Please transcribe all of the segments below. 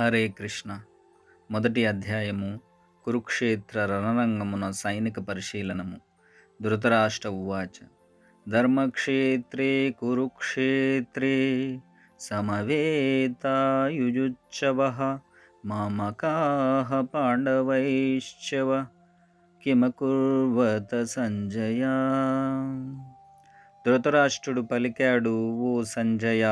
హరే కృష్ణ. మొదటి అధ్యాయము కురుక్షేత్ర రణరంగమున సైనిక పరిశీలనము. ధృతరాష్ట్ర ఉవాచ ధర్మక్షేత్రే కురుక్షేత్రే సమవేతాయుజుచ్చవ మామకాహ పాండవైశ్చవ కిమకుర్వత సంజయ. ధృతరాష్ట్రుడు పలికాడు ఓ సంజయ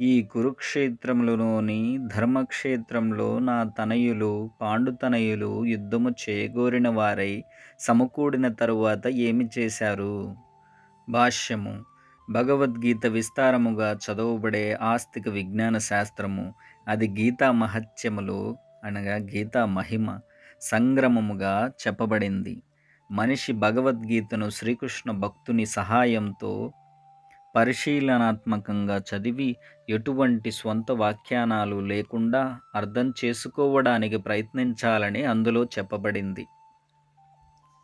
ఈ కురుక్షేత్రములోని ధర్మక్షేత్రంలో నా తనయులు పాండుతనయులు యుద్ధము చేయగోరిన వారై సమకూడిన తరువాత ఏమి చేశారు? భాష్యము. భగవద్గీత విస్తారముగా చదవబడే ఆస్తిక విజ్ఞాన శాస్త్రము. అది గీతా మహత్యములు అనగా గీతా మహిమ సంగ్రమముగా చెప్పబడింది. మనిషి భగవద్గీతను శ్రీకృష్ణ భక్తుని సహాయంతో పరిశీలనాత్మకంగా చదివి ఎటువంటి స్వంత వ్యాఖ్యానాలు లేకుండా అర్థం చేసుకోవడానికి ప్రయత్నించాలని అందులో చెప్పబడింది.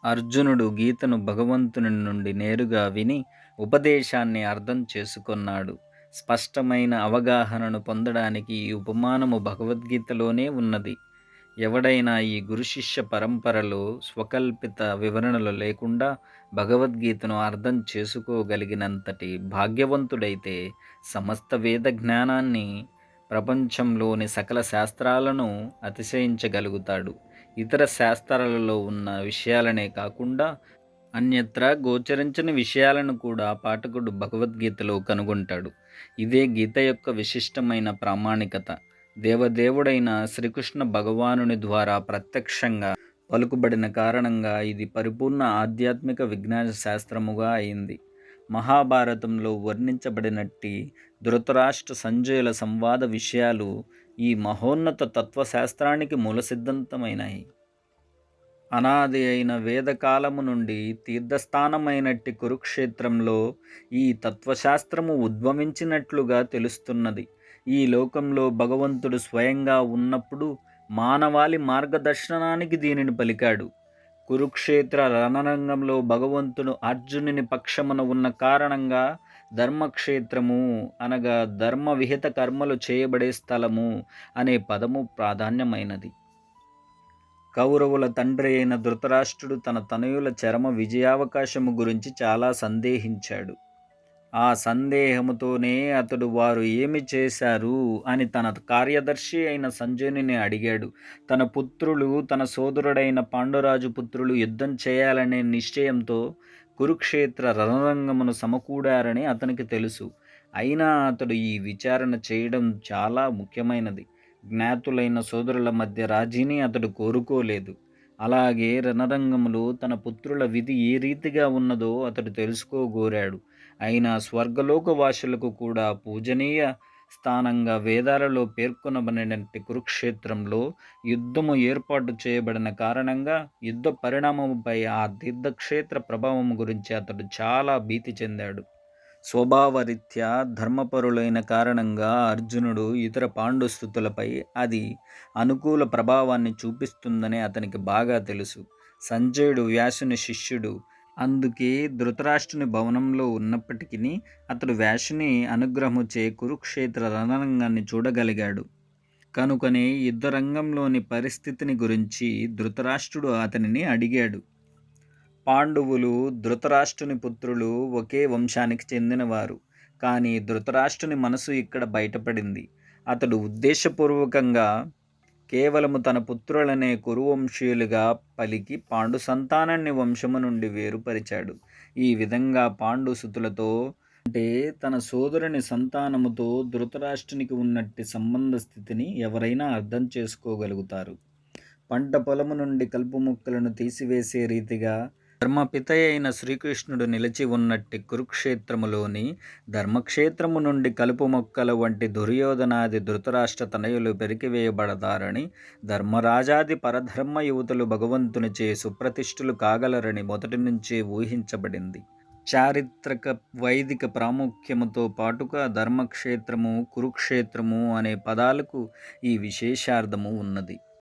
అర్జునుడు గీతను భగవంతుని నుండి నేరుగా విని ఉపదేశాన్ని అర్థం చేసుకున్నాడు. స్పష్టమైన అవగాహనను పొందడానికి ఈ ఉపమానము భగవద్గీతలోనే ఉన్నది. ఎవడైనా ఈ గురుశిష్య పరంపరలో స్వకల్పిత వివరణలు లేకుండా భగవద్గీతను అర్థం చేసుకోగలిగినంతటి భాగ్యవంతుడైతే సమస్త వేద జ్ఞానాన్ని ప్రపంచంలోని సకల శాస్త్రాలను అతిశయించగలుగుతాడు. ఇతర శాస్త్రాలలో ఉన్న విషయాలనే కాకుండా అన్యత్ర గోచరించని విషయాలను కూడా పాఠకుడు భగవద్గీతలో కనుగొంటాడు. ఇదే గీత యొక్క విశిష్టమైన ప్రామాణికత. దేవదేవుడైన శ్రీకృష్ణ భగవానుని ద్వారా ప్రత్యక్షంగా పలుకుబడిన కారణంగా ఇది పరిపూర్ణ ఆధ్యాత్మిక విజ్ఞాన శాస్త్రముగా అయింది. మహాభారతంలో వర్ణించబడినట్టి ధృతరాష్ట్ర సంజయుల సంవాద విషయాలు ఈ మహోన్నత తత్వశాస్త్రానికి మూల సిద్ధాంతమైనాయి అనాది అయిన వేదకాలము నుండి తీర్థస్థానమైనట్టి కురుక్షేత్రంలో ఈ తత్వశాస్త్రము ఉద్భవించినట్లుగా తెలుస్తున్నది. ఈ లోకంలో భగవంతుడు స్వయంగా ఉన్నప్పుడు మానవాళి మార్గదర్శనానికి దీనిని పలికాడు. కురుక్షేత్ర రణరంగంలో భగవంతుడు అర్జునుని పక్షమున ఉన్న కారణంగా ధర్మక్షేత్రము అనగా ధర్మ విహిత కర్మలు చేయబడే స్థలము అనే పదము ప్రాధాన్యమైనది. కౌరవుల తండ్రి అయిన ధృతరాష్ట్రుడు తన తనయుల చరమ విజయావకాశము గురించి చాలా సందేహించాడు. ఆ సందేహముతోనే అతడు వారు ఏమి చేశారు అని తన కార్యదర్శి అయిన సంజయుని అడిగాడు. తన పుత్రులు తన సోదరుడైన పాండురాజు పుత్రులు యుద్ధం చేయాలనే నిశ్చయంతో కురుక్షేత్ర రణరంగమును సమకూడారని అతనికి తెలుసు. అయినా అతడు ఈ విచారణ చేయడం చాలా ముఖ్యమైనది. జ్ఞాతులైన సోదరుల మధ్య రాజీని అతడు కోరుకోలేదు. అలాగే రణరంగములో తన పుత్రుల విధి ఏ రీతిగా ఉన్నదో అతడు తెలుసుకోగోరాడు. అయినా స్వర్గలోక వాసులకు కూడా పూజనీయ స్థానంగా వేదాలలో పేర్కొనబడినటువంటి కురుక్షేత్రంలో యుద్ధము ఏర్పాటు చేయబడిన కారణంగా యుద్ధ పరిణామముపై ఆ తీర్థక్షేత్ర ప్రభావం గురించి అతడు చాలా భీతి చెందాడు. స్వభావరీత్యా ధర్మపరులైన కారణంగా అర్జునుడు ఇతర పాండుస్థుతులపై అది అనుకూల ప్రభావాన్ని చూపిస్తుందని అతనికి బాగా తెలుసు. సంజయుడు వ్యాసుని శిష్యుడు అందుకే ధృతరాష్ట్రుని భవనంలో ఉన్నప్పటికీ అతడు వ్యాసుని అనుగ్రహముచే కురుక్షేత్ర రణరంగాన్ని చూడగలిగాడు. కనుకనే యుద్ధరంగంలోని పరిస్థితిని గురించి ధృతరాష్ట్రుడు అతనిని అడిగాడు. పాండవులు ధృతరాష్ట్రుని పుత్రులు ఒకే వంశానికి చెందినవారు. కానీ ధృతరాష్ట్రుని మనసు ఇక్కడ బయటపడింది. అతడు ఉద్దేశపూర్వకంగా కేవలము తన పుత్రులనే కురువంశీయులుగా పలికి పాండు సంతానాన్ని వంశము నుండి వేరుపరిచాడు. ఈ విధంగా పాండు సుతులతో అంటే తన సోదరుని సంతానముతో ధృతరాష్ట్రునికి ఉన్నట్టి సంబంధ స్థితిని ఎవరైనా అర్థం చేసుకోగలుగుతారు. పంట పొలము నుండి కలుపు ముక్కలను తీసివేసే రీతిగా ధర్మపిత అయిన శ్రీకృష్ణుడు నిలిచి ఉన్నట్టి కురుక్షేత్రములోని ధర్మక్షేత్రము నుండి కలుపు మొక్కల వంటి దుర్యోధనాది ధృతరాష్ట్ర తనయులు పెరికివేయబడతారని ధర్మరాజాది పరధర్మ యువతులు భగవంతునిచే సుప్రతిష్ఠులు కాగలరని మొదటి నుంచే ఊహించబడింది. చారిత్రక వైదిక ప్రాముఖ్యముతో పాటుగా ధర్మక్షేత్రము కురుక్షేత్రము అనే పదాలకు ఈ విశేషార్థము ఉన్నది.